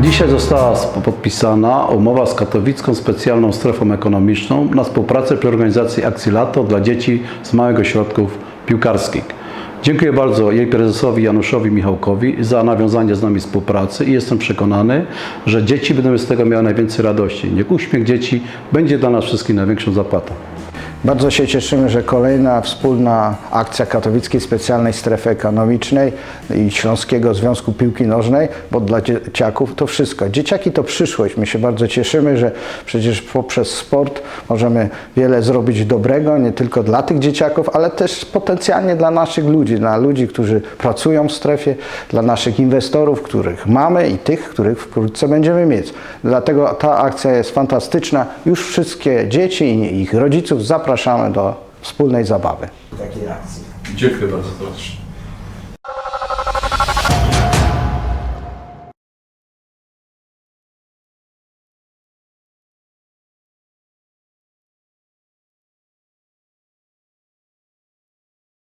Dzisiaj została podpisana umowa z Katowicką Specjalną Strefą Ekonomiczną na współpracę przy organizacji akcji Lato dla dzieci z małych ośrodków piłkarskich. Dziękuję bardzo jej prezesowi Januszowi Michałkowi za nawiązanie z nami współpracy i jestem przekonany, że dzieci będą z tego miały najwięcej radości. Niech uśmiech dzieci będzie dla nas wszystkich największą zapłatą. Bardzo się cieszymy, że kolejna wspólna akcja Katowickiej Specjalnej Strefy Ekonomicznej i Śląskiego Związku Piłki Nożnej, bo dla dzieciaków to wszystko. Dzieciaki to przyszłość. My się bardzo cieszymy, że przecież poprzez sport możemy wiele zrobić dobrego, nie tylko dla tych dzieciaków, ale też potencjalnie dla naszych ludzi, dla ludzi, którzy pracują w strefie, dla naszych inwestorów, których mamy i tych, których wkrótce będziemy mieć. Dlatego ta akcja jest fantastyczna. Już wszystkie dzieci i ich rodziców zapraszamy do wspólnej zabawy. Takiej akcji. Dziękuję bardzo.